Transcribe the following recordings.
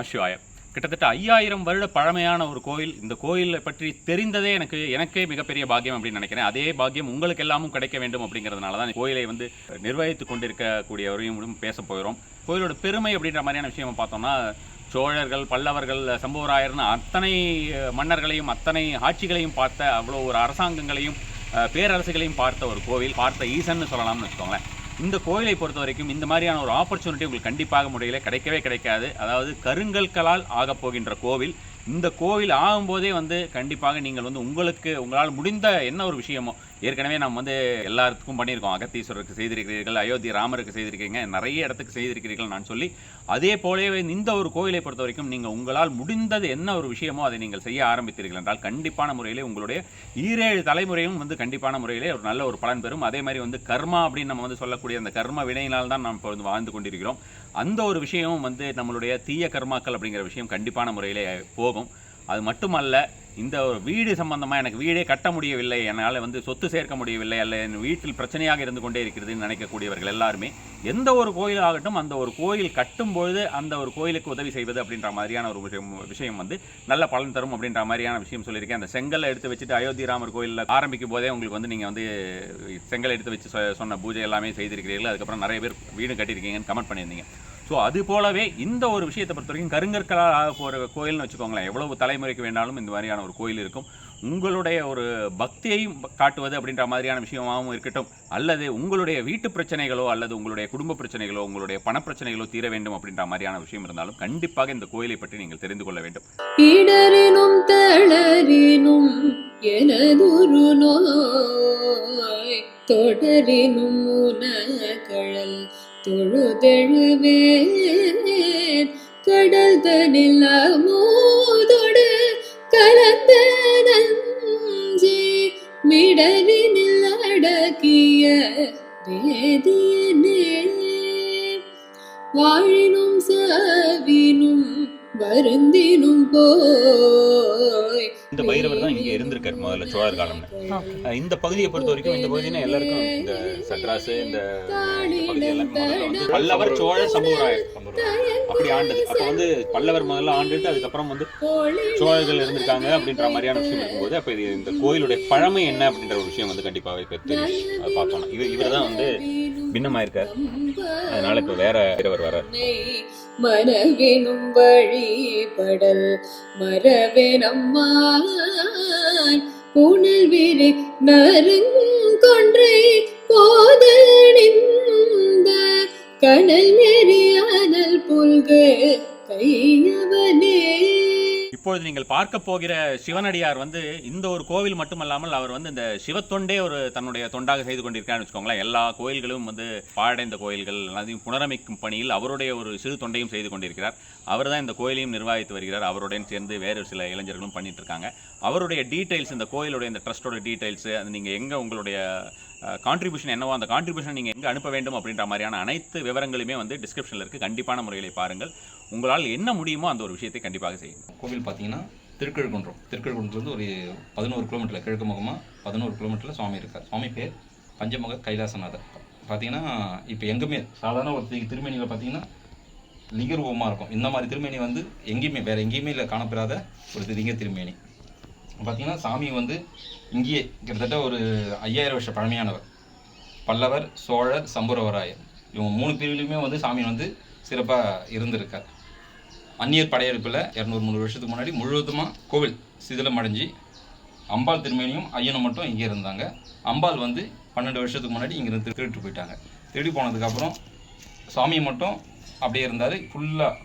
நமசிவாய கிட்டத்தட்ட ஐயாயிரம் வருட பழமையான ஒரு கோயில். இந்த கோயிலை பற்றி தெரிந்ததே எனக்கு எனக்கே மிகப்பெரிய பாக்கியம் அப்படின்னு நினைக்கிறேன். அதே பாக்கியம் உங்களுக்கு எல்லாமும் கிடைக்க வேண்டும் அப்படிங்கிறதுனால தான் கோயிலை வந்து நிர்வகித்து கொண்டிருக்கக்கூடியவரையும் பேச போகிறோம். கோயிலோட பெருமை அப்படின்ற மாதிரியான விஷயம் பார்த்தோம்னா சோழர்கள் பல்லவர்கள் சம்புவராயர்னு அத்தனை மன்னர்களையும் அத்தனை ஆட்சிகளையும் பார்த்த அவ்வளோ ஒரு அரசாங்கங்களையும் பேரரசுகளையும் பார்த்த ஒரு கோவில். பார்த்த ஈசன்னு சொல்லலாம்னு வச்சுக்கோங்களேன். இந்த கோயிலை பொறுத்த வரைக்கும் இந்த மாதிரியான ஒரு ஆப்பர்ச்சுனிட்டி உங்களுக்கு கண்டிப்பாக முறையில் கிடைக்கவே கிடைக்காது. அதாவது கருங்கற்களால் ஆகப்போகின்ற கோவில் இந்த கோவில் ஆகும்போதே வந்து கண்டிப்பாக நீங்கள் வந்து உங்களுக்கு உங்களால் முடிந்த என்ன ஒரு விஷயமோ ஏற்கனவே நம்ம வந்து எல்லாத்துக்கும் பண்ணியிருக்கோம். அகத்தீஸ்வரருக்கு செய்திருக்கிறீர்கள் அயோத்தி ராமருக்கு செய்திருக்கீங்க நிறைய இடத்துக்கு செய்திருக்கிறீர்கள் நான் சொல்லி அதே போலவே இந்த ஒரு கோயிலை பொறுத்த வரைக்கும் நீங்கள் உங்களால் முடிந்தது என்ன ஒரு விஷயமோ அதை நீங்கள் செய்ய ஆரம்பித்தீர்கள் என்றால் கண்டிப்பான முறையிலே உங்களுடைய ஈரேழு தலைமுறையும் வந்து கண்டிப்பான முறையிலே ஒரு நல்ல ஒரு பலன் பெறும். அதே மாதிரி வந்து கர்மா அப்படின்னு நம்ம வந்து சொல்லக்கூடிய அந்த கர்ம வினையினால் தான் நாம் இப்போ வந்து வாழ்ந்து கொண்டிருக்கிறோம். அந்த ஒரு விஷயமும் வந்து நம்மளுடைய தீய கர்மாக்கள் அப்படிங்கிற விஷயம் கண்டிப்பான முறையிலே போகும் அது மட்டுமல்ல இந்த ஒரு வீடு சம்பந்தமாக எனக்கு வீடே கட்ட முடியவில்லை என்னால் வந்து சொத்து சேர்க்க முடியவில்லை அல்ல என் வீட்டில் பிரச்சனையாக இருந்து கொண்டே இருக்கிறதுன்னு நினைக்கக்கூடியவர்கள் எல்லாருமே எந்த ஒரு கோயிலாகட்டும் அந்த ஒரு கோயில் கட்டும்பொழுது அந்த ஒரு கோயிலுக்கு உதவி செய்வது அப்படின்ற மாதிரியான ஒரு விஷயம் விஷயம் வந்து நல்ல பலன் தரும் அப்படின்ற மாதிரியான விஷயம் சொல்லியிருக்கேன். அந்த செங்கலை எடுத்து வச்சுட்டு அயோத்தி ராமர் கோயிலில் ஆரம்பிக்கும் போதே உங்களுக்கு வந்து நீங்கள் வந்து செங்கல் எடுத்து வச்சு சொ- சொன்ன பூஜை எல்லாமே செய்திருக்கிறீர்கள். அதுக்கப்புறம் நிறைய பேர் வீடு கட்டியிருக்கீங்கன்னு கமெண்ட் பண்ணியிருந்தீங்க. ஸோ அது போலவே இந்த ஒரு விஷயத்தை பொறுத்த வரைக்கும் கருங்கற்களால் ஆக போகிற கோயில்னு வச்சுக்கோங்களேன். எவ்வளவு தலைமுறைக்கு வேண்டாலும் இந்த மாதிரியான ஒரு கோயில் இருக்கும். உங்களுடைய ஒரு பக்தியையும் காட்டுவது அப்படின்ற மாதிரியான விஷயமாகவும் இருக்கட்டும். அல்லது உங்களுடைய வீட்டு பிரச்சனைகளோ அல்லது உங்களுடைய குடும்ப பிரச்சனைகளோ உங்களுடைய பணப்பிரச்சனைகளோ தீர வேண்டும் அப்படின்ற மாதிரியான விஷயம் இருந்தாலும் கண்டிப்பாக இந்த கோயிலை பற்றி நீங்கள் தெரிந்து கொள்ள வேண்டும். இடரினும் தளரினும் எனதுரு நோய் தொடரினும் உனகழல் தொழுதெழுவேன் கடல் தனில் அமோதோடு கலந்த நஞ்சி மிடரினில் அடக்கிய வேதியனே. வாழினும் சாவினும் வருந்தினும் போ தான் முதல்ல சோழர் காலம்னு இந்த பகுதியை பொறுத்த வரைக்கும் இந்த பகுதினா எல்லாருக்கும் இந்த சட்ராஸ் இந்த பகுதி எல்லாமே வந்து பல்லவர் சோழ சம்புவராயர் அப்படி ஆண்டது. அப்போ வந்து பல்லவர் முதல்ல ஆண்டுட்டு அதுக்கப்புறம் வந்து சோழர்கள் இருந்திருக்காங்க அப்படின்ற மாதிரியான விஷயம் இருக்கும்போது அப்போ இது இந்த கோயிலுடைய பழமை என்ன அப்படின்ற ஒரு விஷயம் வந்து கண்டிப்பாகவே இப்போ தெரியும். அதை பார்த்தோம்னா இவர் இவர் தான் வந்து பின்னமாயிருக்கார். அதனால இப்போ வேற பைரவர் வர மரவினும் வழிபடல் மரவெனம்மான் புனல் விரி நறுங்கொன்றை போதணிந்த கனல் நெறியானல் புல்கு கையா இப்பொழுது நீங்கள் பார்க்க போகிற சிவனடியார் வந்து இந்த ஒரு கோவில் மட்டுமல்லாமல் அவர் வந்து இந்த சிவத்தொண்டே ஒரு தன்னுடைய தொண்டாக செய்து கொண்டிருக்காருன்னு வச்சுக்கோங்களேன். எல்லா கோயில்களும் வந்து பாழடைந்த கோயில்கள் எல்லாத்தையும் புனரமைக்கும் பணியில் அவருடைய ஒரு சிறு தொண்டையும் செய்து கொண்டிருக்கிறார். அவர் தான் இந்த கோயிலையும் நிர்வாகித்து வருகிறார். அவருடன் சேர்ந்து வேறு சில இளைஞர்களும் பண்ணிட்டு இருக்காங்க. அவருடைய டீடைல்ஸ் இந்த கோயிலுடைய இந்த ட்ரஸ்டோட டீடைல்ஸ் அது நீங்கள் எங்கே உங்களுடைய கான்ட்ரிபியூஷன் என்னவோ அந்த கான்ட்ரிபியூஷன் நீங்கள் எங்கே அனுப்ப வேண்டும் அப்படின்ற மாதிரியான அனைத்து விவரங்களுமே வந்து டிஸ்கிரிப்ஷனில் இருக்குது கண்டிப்பான முறையில் பாருங்கள். உங்களால் என்ன முடியுமோ அந்த ஒரு விஷயத்தை கண்டிப்பாக செய்யுங்க. கோவில் பார்த்தீங்கன்னா திருக்கழுக்குன்றம். திருக்கழுக்குன்றத்துலேருந்து ஒரு பதினோரு கிலோமீட்டரில் கிழக்கு முகமாக பதினோரு கிலோமீட்டரில் சுவாமி இருக்கார். சுவாமி பேர் பஞ்சமுக கைலாசநாதர். பார்த்தீங்கன்னா இப்போ எங்குமே சாதாரண ஒரு திருமணியில் திருமேனியில் பார்த்தீங்கன்னா லிங்க ரூபமாக இருக்கும். இந்த மாதிரி திருமேனி வந்து எங்கேயுமே வேறு எங்கேயுமே இல்லை காணப்பெறாத ஒரு லிங்க திருமேனி. பார்த்தீங்கன்னா சாமி வந்து இங்கேயே கிட்டத்தட்ட ஒரு ஐயாயிரம் வருஷம் பழமையானவர். பல்லவர் சோழர் சம்புரவராயர். இவங்க மூணு பிரிவிலையுமே வந்து சாமி வந்து சிறப்பாக இருந்திருக்கார். அந்நியர் படையெடுப்பில் இரநூறு மூணு வருஷத்துக்கு முன்னாடி முழுவதுமாக கோவில் சிதிலம் அடைஞ்சு அம்பாள் திருமேனியும் ஐயனும் மட்டும் இங்கே இருந்தாங்க. அம்பாள் வந்து பன்னெண்டு வருஷத்துக்கு முன்னாடி இங்கேருந்து திருட்டு போயிட்டாங்க. திருடி போனதுக்கப்புறம் சாமியை மட்டும் அப்படியே இருந்தார். ஃபுல்லாக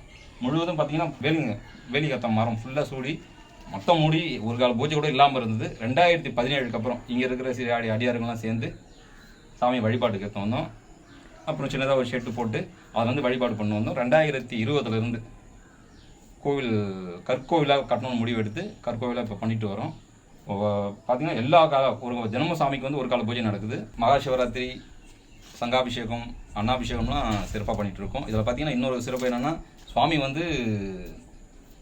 முழுவதும் பார்த்தீங்கன்னா வேலிங்க வேலிகத்த மரம் ஃபுல்லாக சூடி மொத்தம் மூடி ஒரு கால பூஜை கூட இல்லாமல் இருந்தது. ரெண்டாயிரத்தி பதினேழுக்கு அப்புறம் இங்கே இருக்கிற சிறு அடி அடியாருங்கெல்லாம் சேர்ந்து சாமி வழிபாட்டுக்கு எடுத்து வந்தோம். அப்புறம் சின்னதாக ஒரு ஷெட்டு போட்டு அதை வந்து வழிபாடு பண்ணு வந்தோம். ரெண்டாயிரத்தி இருபதுலேருந்து கோவில் கற்கோவிலாக கட்டணும்னு முடிவெடுத்து கற்கோவிலாக இப்போ பண்ணிட்டு வரோம். பார்த்தீங்கன்னா எல்லா கால ஒரு தினமும் சாமிக்கு வந்து ஒரு கால பூஜை நடக்குது. மகா சிவராத்திரி சங்காபிஷேகம் அண்ணாபிஷேகம்லாம் சிறப்பாக பண்ணிகிட்டு இருக்கோம் இதில் பார்த்தீங்கன்னா இன்னொரு சிறப்பு என்னன்னா சுவாமி வந்து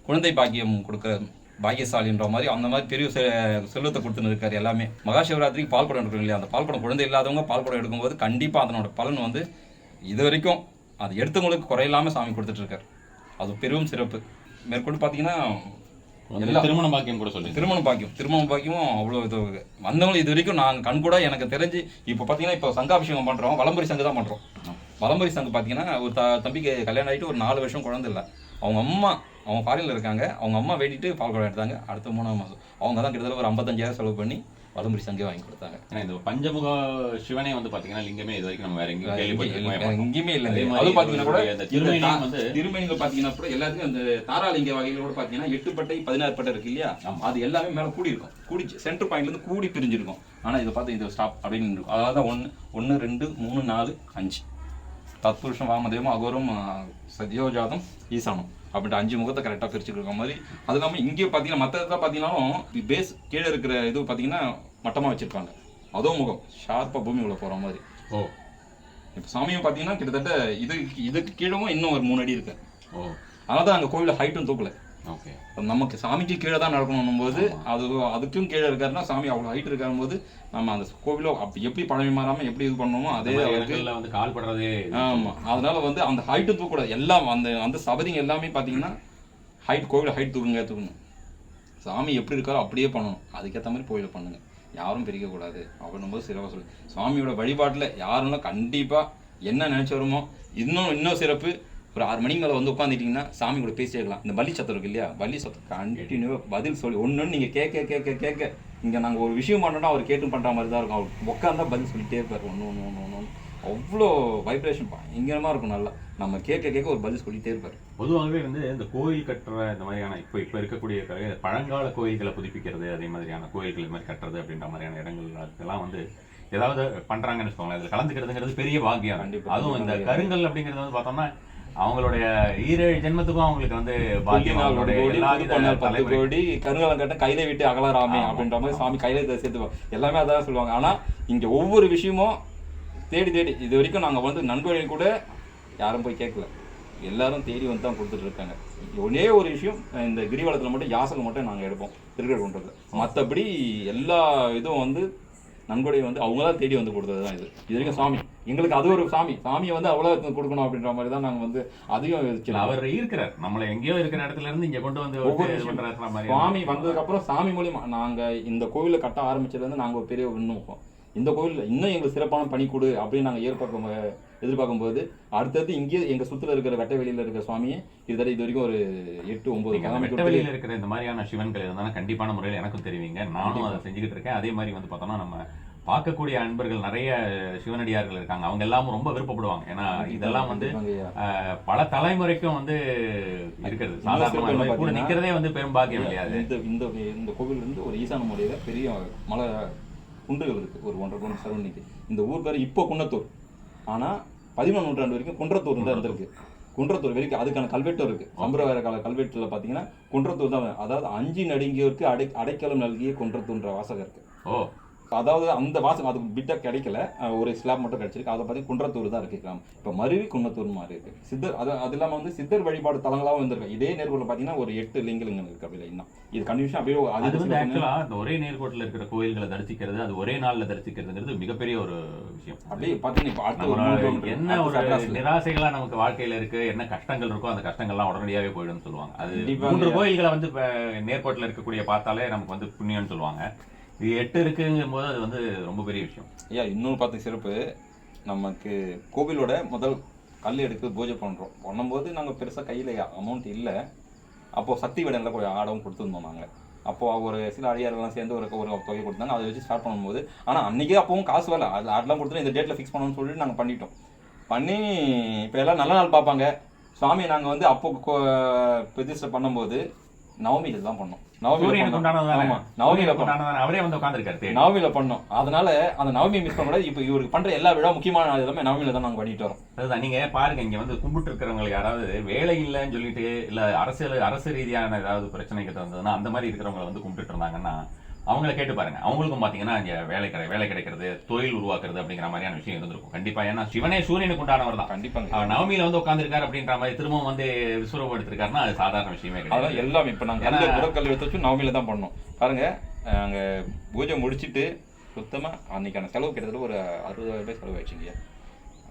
குழந்தை பாக்கியம் கொடுக்குற பாக்கியசாலின்ற மாதிரி அந்த மாதிரி பெரிய செ- செல்வத்தை கொடுத்துன்னு இருக்காரு எல்லாமே. மகா சிவராத்திரிக்கு பால் குடம் எடுக்கிறோம் இல்லையா? அந்த பால் குடம் குழந்தை இல்லாதவங்க பால் குடம் எடுக்கும்போது கண்டிப்பாக அதனோட பலன் வந்து இது வரைக்கும் அது எடுத்தவங்களுக்கு குறையில்லாமல் சாமி கொடுத்துட்ருக்காரு அது பெரும் சிறப்பு. மேற்கொண்டு பார்த்தீங்கன்னா திருமண பாக்கியம் கூட சொல்லி திருமணம் பாக்கியம் திருமணம் பாக்கியமும் அவ்வளோ இது வந்தவங்க இது வரைக்கும் நாங்கள் கண்கூட எனக்கு தெரிஞ்சு இப்போ பார்த்தீங்கன்னா இப்போ சங்காபிஷேகம் பண்ணுறோம் வலம்புரி சங்கு தான் பண்ணுறோம் வலம்புரி சங்கு பார்த்தீங்கன்னா ஒரு த தம்பிக்கு கல்யாணம் ஆகிட்டு ஒரு நாலு வருஷம் குழந்தை இல்லை. அவங்க அம்மா அவங்க ஃபாரினில் இருக்காங்க. அவங்க அம்மா வேண்டிட்டு பால் குடம் எடுத்தாங்க. அடுத்த மூணாம் மாதம் அவங்க தான் கிட்டத்தட்ட ஒரு ஐம்பத்தஞ்சாயிரம் செலவு பண்ணி வலம்புரி சங்கே வாங்கி கொடுத்தாங்க. ஏன்னா இந்த பஞ்சமுக சிவனே வந்து பாத்தீங்கன்னா லிங்கமே இது வரைக்கும் நம்ம வேற எங்கேயும் கேள்விப்பட்டிருக்கோம் எங்கேயுமே இல்லை அதே பார்த்தீங்கன்னா கூட இந்த திருமேனியும் வந்து திருமணிகள் பார்த்தீங்கன்னா கூட எல்லாத்துக்கும் அந்த தாராலிங்க வகைகள் கூட பார்த்தீங்கன்னா எட்டு பட்டை பதினாறு பட்டை இருக்கு இல்லையா? அது எல்லாமே மேலே கூடி இருக்கும் கூடி சென்டர் பாயிண்ட்ல இருந்து கூடி பிரிஞ்சிருக்கும். ஆனால் இதை பார்த்து இது ஸ்டாப் அப்படின்னு இருக்கும். அதாவது தான் ஒன்று ஒன்று ரெண்டு மூணு நாலு அஞ்சு. தத்புருஷம் வாமதேவம் அகோரம் சத்யோஜாதம் ஈசானம். அப்படின்ட்டு அஞ்சு முகத்தை கரெக்டாக பிரிச்சுருக்க மாதிரி. அது இல்லாமல் இங்கே பார்த்தீங்கன்னா மற்ற இதில் பார்த்தீங்கன்னாலும் பேஸ் கீழே இருக்கிற இது பார்த்தீங்கன்னா மட்டமாக வச்சுருப்பாங்க. அதோ முகம் ஷார்ப்பாக பூமி உள்ள போகிற மாதிரி. ஓ. இப்போ சாமியும் பார்த்தீங்கன்னா கிட்டத்தட்ட இது இதுக்கு கீழவும் இன்னும் ஒரு மூணு அடி இருக்கு. ஓ. அதனால தான் அங்கே கோவிலில் ஹைட்டும் தூக்கல. நமக்கு சாமிக்கு கீழே தான் நடக்கணும் போது அது அதுக்கும் கீழே இருக்காருன்னா சாமி அவ்வளோ ஹைட் இருக்காரும் போது நம்ம அந்த கோவிலோ அப்படி எப்படி பழமை மாறாமல் எப்படி இது பண்ணணுமோ அதே இடங்கள்ல வந்து கால் படுறதே ஆமாம் அதனால வந்து அந்த ஹைட்டும் தூக்கக்கூடாது. எல்லாம் அந்த அந்த சபதிங்க எல்லாமே பார்த்தீங்கன்னா ஹைட் கோவில ஹைட் தூக்குங்க தூக்கணும். சாமி எப்படி இருக்காரோ அப்படியே பண்ணணும். அதுக்கேற்ற மாதிரி கோயிலை பண்ணுங்க. யாரும் பிரிக்கக்கூடாது. அப்படின்னும் போது சிறப்பாக சொல்லு. சுவாமியோட வழிபாட்டில் யாருன்னா கண்டிப்பாக என்ன நினைச்சு வருமோ இன்னும் இன்னும் சிறப்பு. ஒரு ஆறு மணிக்கு மேலே வந்து உட்காந்துட்டீங்கன்னா சாமி கூட பேசி இருக்கலாம். இந்த பள்ளி சத்தம் இருக்கு இல்லையா? பள்ளி சத்தம் கண்டினியூவாக பதில் சொல்லி ஒன்று நீங்கள் கேட்க கேட்க கேட்க இங்கே நாங்கள் ஒரு விஷயம் பண்ணோம்னா அவர் கேட்டும் பண்ணுற மாதிரி தான் இருக்கும். அவர் உட்காந்தா பதில் சொல்லிட்டே இருப்பார். ஒன்று ஒன்று ஒன்று ஒன்று அவ்வளோ வைப்ரேஷன் பயங்கரமாக இருக்கும் நல்லா. நம்ம கேட்க கேட்க ஒரு பதில் சொல்லிட்டே இருப்பார். பொதுவாகவே வந்து இந்த கோயில் கட்டுற இந்த மாதிரியான இப்போ இப்போ இருக்கக்கூடிய பழங்கால கோயில்களை புதுப்பிக்கிறது அதே மாதிரியான கோயில்கள் இது மாதிரி கட்டுறது அப்படின்ற மாதிரியான இடங்கள் அதுக்கெல்லாம் வந்து ஏதாவது பண்றாங்கன்னு வச்சுக்கோங்களேன். அதில் கலந்துக்கிறதுங்கிறது பெரிய பாக்கியம். அதுவும் இந்த கருங்கல் அப்படிங்கிறது வந்து பார்த்தோம்னா அவங்களுடைய ஈரேழு ஜென்மத்துக்கும் அவங்களுக்கு வந்து பத்து கோடி கருங்கலம் கட்ட கையில விட்டு அகலராமே. அப்படின்ற மாதிரி சாமி கையில சேர்த்துப்பாங்க எல்லாமே அதான் சொல்லுவாங்க. ஆனா இங்க ஒவ்வொரு விஷயமும் தேடி தேடி இது வரைக்கும் நாங்க வந்து நண்பர்கள் கூட யாரும் போய் கேட்கல. எல்லாரும் தேடி வந்து தான் கொடுத்துட்டு இருக்காங்க. ஒரே ஒரு விஷயம் இந்த கிரிவலத்துல மட்டும் யாசகம் மட்டும் நாங்க எடுப்போம். திருக்கழுக்குன்றதுல மத்தபடி எல்லா இதுவும் வந்து நன்கொடை வந்து அவங்க தான் தேடி வந்து கொடுத்தது தான் இது. இது வரைக்கும் சாமி. எங்களுக்கு அது ஒரு சாமி. சாமியை வந்து அவ்வளோ கொடுக்கணும் அப்படின்ற மாதிரி தான் நாங்கள் வந்து வச்சிருக்கோம். அவர் இருக்கிறார். நம்மள எங்கேயோ இருக்கிற இடத்துல இருந்து இங்க கொண்டு வந்து ஒவ்வொரு சுவாமி வந்ததுக்கு அப்புறம் சாமி மூலியமா நாங்க இந்த கோவிலை கட்ட ஆரம்பிச்சதுல இருந்து நாங்க ஒரு பெரிய விண்ணப்பம் இந்த கோவில்ல இன்னும் எங்களுக்கு சிறப்பான பணி கொடு அப்படின்னு நாங்க ஏற்பார்க்கும் எதிர்பார்க்கும் போது அடுத்தது இங்கே எங்க சுத்துல இருக்கிற வெட்ட வெளியில இருக்கிற சுவாமியை இதுவரை இது வரைக்கும் ஒரு எட்டு ஒன்பது வெட்ட வெளியில இருக்கிற இந்த மாதிரியான சிவன்கள் இருந்தாலும் கண்டிப்பான முறையில் எனக்கும் தெரிவிங்க. நானும் அதை செஞ்சுக்கிட்டு இருக்கேன். அதே மாதிரி வந்து பார்த்தோம்னா நம்ம பார்க்கக்கூடிய அன்பர்கள் நிறைய சிவனடியார்கள் இருக்காங்க. அவங்க எல்லாமும் ரொம்ப விருப்பப்படுவாங்க. ஏன்னா இதெல்லாம் வந்து பல தலைமுறைக்கும் வந்து இருக்கிறது. இன்னொரு சாதாரணமா சிறப்பு இது மாதிரி கூட நிக்கிறதே வந்து பெரும் பாக்கியம் இல்லையா அது? இந்த இந்த இந்த கோவில் இருந்து ஒரு ஈசான முறையில பெரிய மலை குன்றுகள் இருக்கு. ஒரு ஒன்றரை கிலோமீட்டர் சரௌண்டிங்கு இந்த ஊர் பேர் இப்போ குன்னத்தூர். ஆனா பதிமூணு நூற்றாண்டு வரைக்கும் குன்றத்தூர் தான் இருந்திருக்கு. குன்றத்தூர் வரைக்கும் அதுக்கான கல்வெட்டும் இருக்கு. சம்பிரதாய கால கல்வெட்டுல பாத்தீங்கன்னா குன்றத்தூர் தான் அதாவது அஞ்சு நடுங்கியோருக்கு அடை அடைக்கலம் நல்கிய குன்றத்தூர்ன்ற வாசகம் இருக்கு. ஓ. அதாவது அந்த வாசகம் அதுக்கு பிட்டா கிடைக்கல. ஒரு ஸ்லாப் மட்டும் கிடைச்சிருக்கு. அதை பத்தி குன்றத்தூர் தான் இருக்கு கிராமம் இப்போ மருவி குன்னத்தூர் மாதிரி இருக்கு. சித்தர் அது அது இல்லாம வந்து சித்தர் வழிபாடு தலங்களாவும் இருந்திருக்கு இதே நேர்கோல பாத்தீங்கன்னா ஒரு எட்டு லிங்கலிங்கம் இருக்கு அப்படியே இன்னும். இது கன்ஃபியூஷன் அப்படியே அது வந்து ஆக்சுவலா இந்த ஒரே நேர்கோட்டில் இருக்கிற கோயில்களை தரிசிக்கிறது அது ஒரே நாள்ல தரிசிக்கிறதுங்கிறது மிகப்பெரிய ஒரு விஷயம். அப்படியே பாத்தீங்கன்னா இப்போ அடுத்த என்ன ஒரு சட்ராஸ்ல. நிராசைகளா நமக்கு வாழ்க்கையில இருக்கு என்ன கஷ்டங்கள் இருக்கோ அந்த கஷ்டங்கள்லாம் உடனடியாவே போயிடும்னு சொல்லுவாங்க. அது. மூன்று கோயில்களை வந்து நேர்கோட்டில் இருக்கக்கூடிய பார்த்தாலே நமக்கு வந்து புண்ணியம்னு சொல்லுவாங்க. எட்டு இருக்குங்கும் போது அது வந்து ரொம்ப பெரிய விஷயம். ஐயா இன்னொன்று பார்த்து சிறப்பு. நமக்கு கோவிலோட முதல் கல் எடுத்து பூஜை பண்ணுறோம் பண்ணும்போது நாங்கள் பெருசாக கையில் அமௌண்ட் இல்லை. அப்போது சக்தி விடனில் கொஞ்சம் ஆடவும் கொடுத்துருந்தோம் நாங்கள் அப்போது ஒரு சில அடியார்கள்லாம் சேர்ந்து ஒரு ஒரு தொகை கொடுத்தாங்க. அதை வச்சு ஸ்டார்ட் பண்ணும்போது ஆனால் அன்றைக்கே அப்பவும் காசு வரல. அது ஆடெலாம் கொடுத்துட்டு இந்த டேட்டில் ஃபிக்ஸ் பண்ணணும்னு சொல்லிட்டு நாங்கள் பண்ணிட்டோம். பண்ணி இப்போ எல்லாம் நல்ல நாள் பார்ப்பாங்க. சுவாமி நாங்கள் வந்து அப்போ பிரதிஷ்டை பண்ணும்போது நவமியில் தான் பண்ணோம். நவமியில் பண்ணோம். நவமியில் அவரே வந்து உட்காந்துருக்காரு நவமியில பண்ணோம். அதனால அந்த நவமி மிஸ் பண்ண இப்போ இவருக்கு பண்ற எல்லா விழா முக்கியமான எல்லாமே நவமியில தான் நாங்க பண்ணிட்டு வரோம். அதுதான். நீங்க பாருங்க இங்க வந்து கும்பிட்டு இருக்கிறவங்களுக்கு யாராவது வேலை இல்லைன்னு சொல்லிட்டு இல்ல அரசியல் அரசு ரீதியான ஏதாவது பிரச்சனைகள் இருந்ததுன்னா அந்த மாதிரி இருக்கிறவங்க வந்து கும்பிட்டு இருந்தாங்கன்னா அவங்கள கேட்டு பாருங்க. அவங்களுக்கும் பாத்தீங்கன்னா இங்க வேலை கிடை வேலை கிடைக்கிறது தொழில் உருவாக்குறது அப்படிங்கிற மாதிரியான விஷயம் இருந்திருக்கும். கண்டிப்பா. ஏன்னா சிவனே சூரியனுக்கு உண்டானவர் தான். கண்டிப்பாங்க. அவர் நவமியில வந்து உட்காந்துருக்காரு அப்படின்ற மாதிரி திரும்பவும் வந்து விஸ்வரூபம் எடுத்திருக்காருன்னா அது சாதாரண விஷயமே கிடையாது. எல்லாமே இப்போ நாங்க கல்வி முதற்கல்வி எடுத்து வச்சு நவமியில தான் பண்ணோம். பாருங்க நாங்க பூஜை முடிச்சிட்டு சுத்தமா அன்னைக்கான செலவு கிட்டத்தட்ட ஒரு அறுபதாயிரம் ரூபாய் செலவு ஆயிடுச்சுங்க.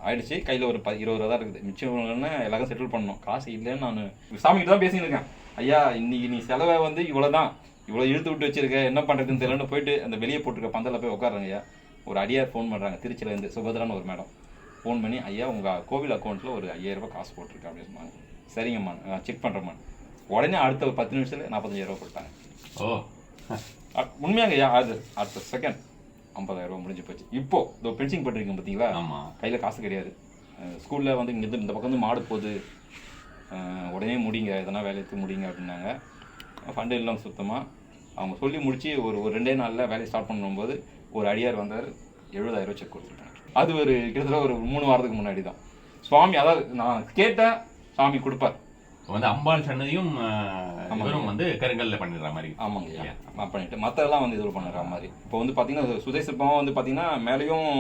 ஆயிடுச்சு. கையில ஒரு ப இருபது ரூபா தான் இருக்குது. மிச்சம் எல்லாரும் செட்டில் பண்ணோம் காசு இல்லைன்னு நான் சாமிகிட்ட தான் பேசிட்டு இருக்கேன். ஐயா இன்னைக்கு நீ செலவை வந்து இவ்வளவுதான். இவ்வளவு இழுத்து விட்டு வச்சிருக்க என்ன பண்றதுன்னு தெரியலன்னு போயிட்டு அந்த வெளியே போட்டிருக்க பந்தல்ல போய் உட்காருங்க ஐயா. ஒரு அடியார் ஃபோன் பண்றாங்க. திருச்சியில இருந்து சுபத்ரான்னு ஒரு மேடம் ஃபோன் பண்ணி ஐயா உங்க கோவில் அக்கௌண்ட்ல ஒரு ஐயாயிரம் ரூபாய் காசு போட்டிருக்கு அப்படின்னு சொன்னாங்க. சரிங்கம்மா நான் செக் பண்றேம்மா உடனே அடுத்த ஒரு பத்து நிமிஷத்துல நாற்பத்தஞ்சாயிரம் ரூபாய் போட்டாங்க ஓ. அ- உண்மையாங்க ஐயா அது அடுத்த செகண்ட் ஐம்பதாயிரம் ரூபாய் முடிஞ்சு போச்சு. இப்போ இதோ பென்சிங் பண்ணிருக்கீங்க பார்த்தீங்களா கையில காசு கிடையாது. ஸ்கூல்ல வந்து இங்க இருந்து இந்த பக்கம் வந்து மாடு போகுது. உடனே முடிங்க எதனா வேலையை எடுத்து முடிங்க அப்படின்னாங்க. ஃபண்டு இல்லாமல் சுத்தமா அவங்க சொல்லி முடிச்சு ஒரு ஒரு ரெண்டே நாள்ல வேலையை ஸ்டார்ட் பண்ணும்போது ஒரு அடியார் வந்தார் எழுபதாயிரம் செக் கொடுத்துருக்காங்க அது ஒரு கிட்டத்தட்ட ஒரு மூணு வாரத்துக்கு முன்னாடி தான் சுவாமி அதாவது நான் கேட்டேன் சாமி கொடுப்பார். வந்து அம்பாள் சன்னதியும் இவரும் வந்து கருங்கல்ல பண்ணிடுற மாதிரி. ஆமாங்க பண்ணிட்டு மற்றதெல்லாம் வந்து இது பண்ணுற மாதிரி. இப்போ வந்து பார்த்தீங்கன்னா சுதை சிற்பம் வந்து பார்த்தீங்கன்னா மேலேயும்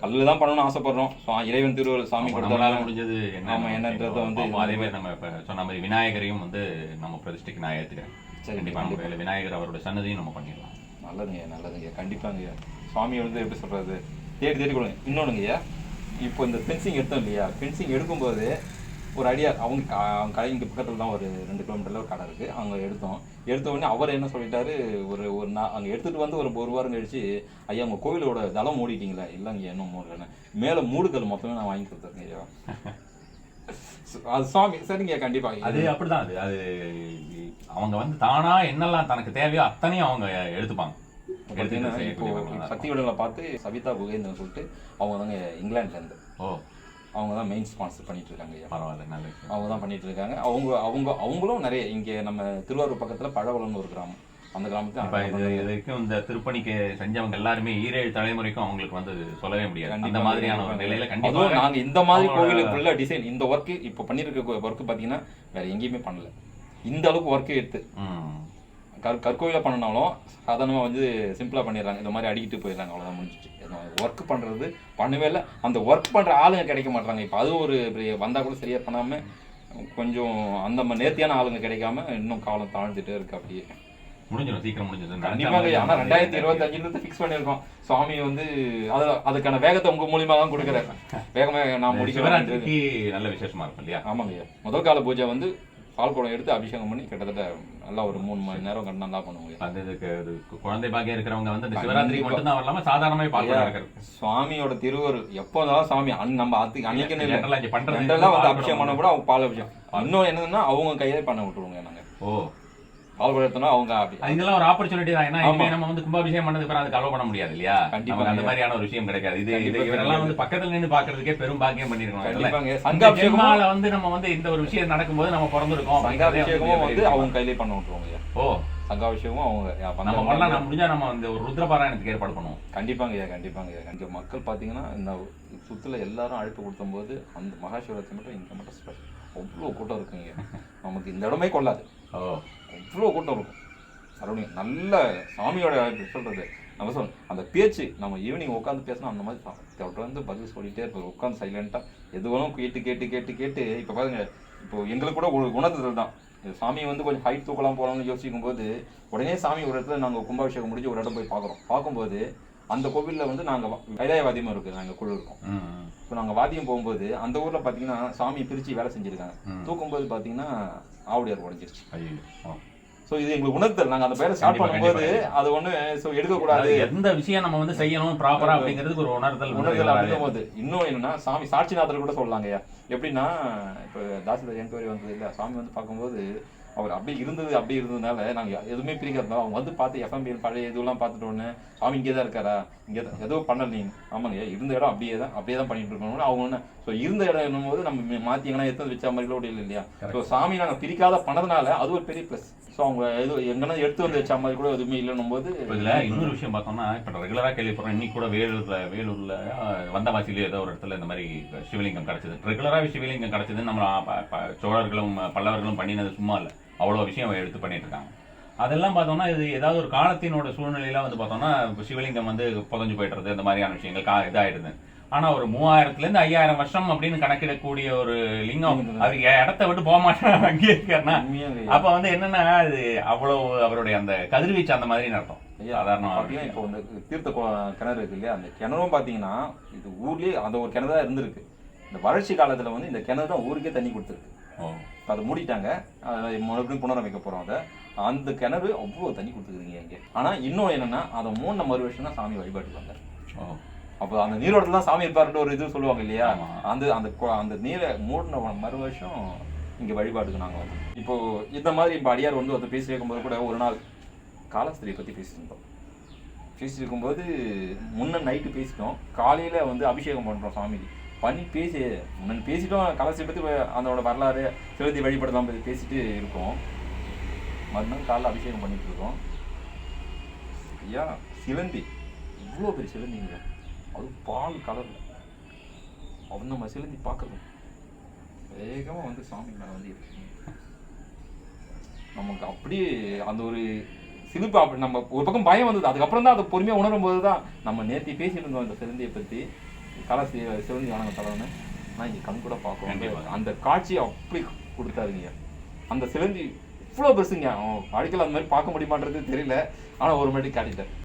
கல்லில் தான் பண்ணணும்னு ஆசைப்படுறோம். சுவா- இறைவன் திருவள்ளுவர் சாமி கொடுத்தாலும் முடிஞ்சது என்ன ஆமா, என்னன்றதை வந்து அதே மாதிரி நம்ம இப்ப சொன்ன மாதிரி விநாயகரையும் வந்து நம்ம பிரதிஷ்டைக்கு நான் ஏத்துக்கிறேன். சரி, கண்டிப்பா நம்ம கையில விநாயகர் அவரோட சன்னதியும் நம்ம பண்ணிடலாம். நல்லதுங்க நல்லதுங்க கண்டிப்பாங்க. சுவாமி வந்து எப்படி சொல்றது? தேடி தேடி கொடுங்க. இன்னொன்னுங்கய்யா இப்போ இந்த ஃபென்சிங் எடுத்தோம் இல்லையா? ஃபென்சிங் எடுக்கும்போது ஒரு அடியார் அவங்க அவங்க கடை இங்கே பக்கத்தில் தான் ஒரு ரெண்டு கிலோமீட்டர்ல ஒரு கடை இருக்கு. அங்கே எடுத்தோம். எடுத்த உடனே அவர் என்ன சொல்லிட்டாரு? ஒரு ஒரு நா அங்கே எடுத்துட்டு வந்து ஒரு ஒரு வாரம் கழிச்சு ஐயா உங்க கோவிலோட தளம் மூடிட்டீங்களா? இல்லைங்க இன்னும் மூடலன்னு. மேலே மூடுக்கல் மொத்தமே நான் வாங்கி கொடுத்துருக்கேன் ஐயா. அது சுவாமி சரிங்க கண்டிப்பா. அது அப்படிதான் அது அது அவங்க வந்து தானா என்னெல்லாம் தனக்கு தேவையோ அத்தனையும் அவங்க எடுத்துப்பாங்க. சக்தி விடலை பார்த்து சவிதா குகேந்திரன் சொல்லிட்டு அவங்க தாங்க இங்கிலாந்துல இருந்து. ஓ. அவங்க தான் மெயின் ஸ்பான்சர் பண்ணிட்டு இருக்காங்க ஐயா. பரவாயில்ல நல்ல அவங்க தான் பண்ணிட்டு இருக்காங்க அவங்க அவங்க அவங்களும் நிறைய இங்கே நம்ம திருவாரூர் பக்கத்துல பழவளம்னு ஒரு கிராமம். அந்த இப்ப இது கிராமத்துக்கு இதுக்கும் இந்த திருப்பணிக்கு செஞ்சவங்க எல்லாருமே ஈரேழு தலைமுறைக்கும் அவங்களுக்கு வந்து சொல்லவே முடியாது. அந்த கண்டிப்பா, மாதிரியான ஒரு. நிலையில அதுவும் கண்டிப்பா நாங்க இந்த மாதிரி கோவிலுக்குள்ள டிசைன் இந்த ஒர்க் இப்போ பண்ணிருக்க ஒர்க் பாத்தீங்கன்னா வேற எங்கேயுமே பண்ணல. இந்த அளவுக்கு ஒர்க்கே எடுத்து. கற் கற்கோயில பண்ணனாலும் சாதாரணமாக வந்து சிம்பிளாக பண்ணிடுறாங்க. இந்த மாதிரி அடிக்கிட்டு போயிடுறாங்க. அவ்வளோதான் முடிஞ்சிச்சு. ஒர்க் பண்ணுறது பண்ணவே இல்லை. அந்த ஒர்க் பண்ணுற ஆளுங்க கிடைக்க மாட்டாங்க இப்போ அது ஒரு வந்தால் கூட சரியாக பண்ணாமல் கொஞ்சம் அந்த நேர்த்தியான ஆளுங்க கிடைக்காம இன்னும் காலம் தாழ்ந்துட்டே இருக்கு அப்படியே. முடிஞ்சிடும். சீக்கிரம் முடிஞ்சிடும். கண்டிப்பாக ஆனால் ரெண்டாயிரத்தி இருபத்தஞ்சுல ஃபிக்ஸ் பண்ணியிருக்கோம். சுவாமி வந்து அது அதுக்கான வேகத்தை உங்க மூலியமா தான் கொடுக்குறாரு. வேகமாக நான் முடிக்கிறேன் நல்ல விசேஷமா இருக்கும் இல்லையா? ஆமாங்க முதல் கால பூஜை வந்து பால் குடம் எடுத்து அபிஷேகம் பண்ணி கிட்டத்தட்ட நல்லா ஒரு மூணு மணி நேரம் கண்டு நல்லா பண்ணுவோம் அது இதுக்கு இது குழந்தை பாக்கியம் இருக்கிறவங்க வந்து இந்த கண்டிப்பா. சிவராத்திரிக்கு மட்டும்தான் வரலாமா? சாதாரணமே பார்க்க சுவாமியோட திருவருள் எப்போதான் சாமி அன் நம்ம அதுக்கு அன்னைக்குன்னு இல்லை. ஜெனரலா இங்க பண்றது ரெண்டெல்லாம் வந்து பால் அபிஷேகம் பண்ண கூட அவங்க பால் அபிஷேகம். இன்னும் என்னன்னா அவங்க கையிலே பண்ண விட்டுருவோங்க நாங்க. ஓ. அவங்க இதெல்லாம் ஒரு ஆப்பர்ச்சுனிட்டி தான். ஏன்னா நம்ம வந்து கும்பாபிஷேகம் பண்ணதுக்கு அப்புறம் அதுக்கு பண்ண முடியாது இல்லையா? கண்டிப்பா. அந்த. மாதிரியான ஒரு விஷயம் கிடைக்காது. இது இது கண்டிப்பா இவரெல்லாம் வந்து பக்கத்துல நின்னு பாக்குறதுக்கே பெரும் பாக்கியம். கண்டிப்பாங்க. இந்த சங்காபிஷேகமும் ஜென்மால வந்து நம்ம வந்து இந்த ஒரு விஷயம் நடக்கும்போது நம்ம பிறந்திருக்கோம் சங்காபிஷேகமும் வந்து அவங்க கையிலே பண்ண விட்டுருவாங்க. ஓ. சங்காபிஷேகமும் அவங்க நம்ம பண்ணலாம். நம்ம முடிஞ்சா நம்ம இந்த ஒரு ருத்ரபாராயணத்துக்கு ஏற்பாடு பண்ணுவோம். கண்டிப்பாங்க கண்டிப்பாங்க இங்க மக்கள் பாத்தீங்கன்னா இந்த சுத்துல எல்லாரும் அழைப்பு கொடுக்கும்போது அந்த மகாசிவராத்திரி மட்டும் இங்க மட்டும் ஸ்பெஷல் அவ்வளோ கூட்டம் இருக்குங்க? நமக்கு இந்த இடமே கொள்ளாது. அவ்வளோ கூட்டம் இருக்கும்? சரௌண்டிங் நல்ல சாமியோட சொல்றது. நம்ம சொல் அந்த பேச்சு நம்ம ஈவினிங் உட்காந்து பேசினா அந்த மாதிரி தொடர்ந்து பதில் சொல்லிட்டே இருப்போம் உட்காந்து சைலண்டா எது வேணும் கேட்டு கேட்டு கேட்டு கேட்டு இப்போ பாருங்க இப்போ எங்களுக்கு கூட ஒரு குணத்துதல் தான். சாமி வந்து கொஞ்சம் ஹைட் தூக்கலாம் போகலாம்னு யோசிக்கும் போது உடனே சாமி ஒரு இடத்துல நாங்கள் கும்பாபிஷேகம் முடிஞ்சு ஒரு இடம் போய் பார்க்குறோம் பார்க்கும்போது அந்த கோவிலில் வந்து நாங்கள் கைலாயவாதியமாக இருக்குது நாங்கள் குழு இருக்கோம். இப்போ நாங்கள் வாத்தியம் போகும்போது அந்த ஊரில் பார்த்தீங்கன்னா சாமி பிரித்து வேலை செஞ்சுருக்காங்க. தூக்கும்போது பார்த்தீங்கன்னா ஆவுடையார் உடஞ்சிருச்சு. ஸோ இது எங்களுக்கு உணர்த்தல் நாங்கள் அந்த பேரை ஸ்டார்ட் பண்ணும்போது அது ஒன்று ஸோ எடுக்கக்கூடாது எந்த விஷயம் நம்ம வந்து செய்யணும் ப்ராப்பரா அப்படிங்கிறதுக்கு ஒரு உணர்தல் உணர்தல். அப்படிங்கும் போது இன்னும் என்னன்னா சாமி சாட்சிநாதர் கூட சொல்லலாங்கய்யா எப்படின்னா இப்போ தாசில்தார் என்கொயரி வந்தது இல்லையா சாமி வந்து பார்க்கும்போது அவர் அப்படியே இருந்தது அப்படியே இருந்ததுனால நாங்கள் எதுவுமே பிரிக்கிறதா அவங்க வந்து பார்த்து எஃப்எம்பி பழைய இதுவெல்லாம் பார்த்துட்டு உடனே சாமி இங்கே தான் இருக்காரா? இங்கே தான் ஏதோ பண்ணல நீங்க ஆமாங்க இருந்த இடம் அப்படியே தான் அப்படியே தான் பண்ணிட்டு இருக்கணும் அவங்க என்ன ஸோ இருந்த இடம் என்னும்போது நம்ம மாற்றி எங்கன்னா எடுத்து வச்ச மாதிரி கூட இல்லை இல்லையா ஸோ சாமி நாங்கள் பிரிக்காத பண்ணதுனால அது ஒரு பெரிய ப்ளஸ் ஸோ அவங்க எது எங்கன்னா எடுத்து வந்து வச்ச மாதிரி கூட எதுவுமே இல்லைன்னும் போது இதுல இன்னொரு விஷயம் பார்த்தோம்னா இப்ப ரெகுலரா கேள்விப்படுறோம் இன்னைக்கு கூட வேலூர்ல வேலூர்ல வந்தவாசியில ஏதோ ஒரு இடத்துல இந்த மாதிரி சிவலிங்கம் கிடைச்சது. ரெகுலராகவே சிவலிங்கம் கிடைச்சதுன்னு நம்ம சோழர்களும் பல்லவர்களும் பண்ணினது சும்மா இல்ல. அவ்வளவு விஷயம் எடுத்து பண்ணிட்டு இருக்காங்க அதெல்லாம் பார்த்தோம்னா இது ஏதாவது ஒரு காலத்தினோட சூழ்நிலையில வந்து பார்த்தோம்னா சிவலிங்கம் வந்து புதஞ்சு போயிடுறது இந்த மாதிரியான விஷயங்கள் கா இதாயிடுது. ஆனா ஒரு மூவாயிரத்துல இருந்து ஐயாயிரம் வருஷம் அப்படின்னு கணக்கிடக்கூடிய ஒரு லிங்கம் அது இடத்த விட்டு போக மாட்டேன் அங்கேயே இருக்காருன்னா அப்ப வந்து என்னன்னா அது அவ்வளவு அவருடைய அந்த கதிர்வீச்சு அந்த மாதிரி அர்த்தம் ஐயா, சாதாரண பாத்தீங்கன்னா இப்போ இந்த தீர்த்த கிணறு இருக்கு இல்லையா? அந்த கிணறும் பாத்தீங்கன்னா இது ஊர்லயே அந்த ஒரு கிணறு தான் இருந்திருக்கு. இந்த வறட்சி காலத்துல வந்து இந்த கிணறு தான் ஊருக்கே தண்ணி கொடுத்துருக்கு. ஓ அதை மூடிட்டாங்க. அதை மறுபடியும் புனரமைக்க போகிறோம் அதை. அந்த கிணறு அவ்வளோ தண்ணி கொடுத்துருக்குங்க இங்கே. ஆனால் இன்னும் என்னன்னா அதை மூணு மறு வருஷம் தான் சாமி வழிபாட்டுக்கு வந்தார். அப்போ அந்த நீரோட்டத்தில் தான் சாமி இருப்பாருன்ற ஒரு இது சொல்லுவாங்க இல்லையா. அந்த அந்த அந்த நீரை மூடின மறு வருஷம் இங்கே வழிபாட்டுக்கு நாங்கள் வந்தோம். இப்போ இந்த மாதிரி இப்போ அடியார் வந்து ஒருத்தர் பேசி வைக்கும்போது கூட ஒரு நாள் காலஸ்திரியை பற்றி பேசிட்டு இருக்கும்போது முன்ன நைட்டு பேசிட்டோம். காலையில் வந்து அபிஷேகம் பண்ணுறோம் சாமிக்கு. பண்ணி பேசி முன்ன பேசிட்டோம். கலசி எடுத்து அதோட வரலாறு செலுத்தி வழிபடலாம் பற்றி பேசிட்டு இருக்கோம். மறுநாள் காலைல அபிஷேகம் பண்ணிட்டு இருக்கோம். ஐயா சிலந்தி. இவ்வளோ பெரிய சிலந்திங்க. அது பால் கலரில். அவன் நம்ம சிலந்தி பார்க்குறோம் வேகமாக வந்து சாமி மேலே வந்து இருக்கு. நமக்கு அப்படியே அந்த ஒரு சிலிப்பு அப்படி நம்ம ஒரு பக்கம் பயம் வந்தது. அதுக்கப்புறம் தான் அதை பொறுமையாக உணரும் போது தான் நம்ம நேத்தி பேசியிருந்தோம் இருந்தோம் இந்த சிலந்தியை பற்றி கலை சி- சிலந்தி வணங்க தலைவனு. நான் இங்கே கண் கூட கண்டிப்பா. அந்த காட்சியை அப்படி கொடுத்தாருங்க அந்த சிலந்தி இவ்வளோ பெருசுங்க. அவன் வாழ்க்கையில் அந்த மாதிரி பார்க்க முடியுமான்றது தெரியல. ஆனால் ஒரு மாதிரி காட்டிட்டார்.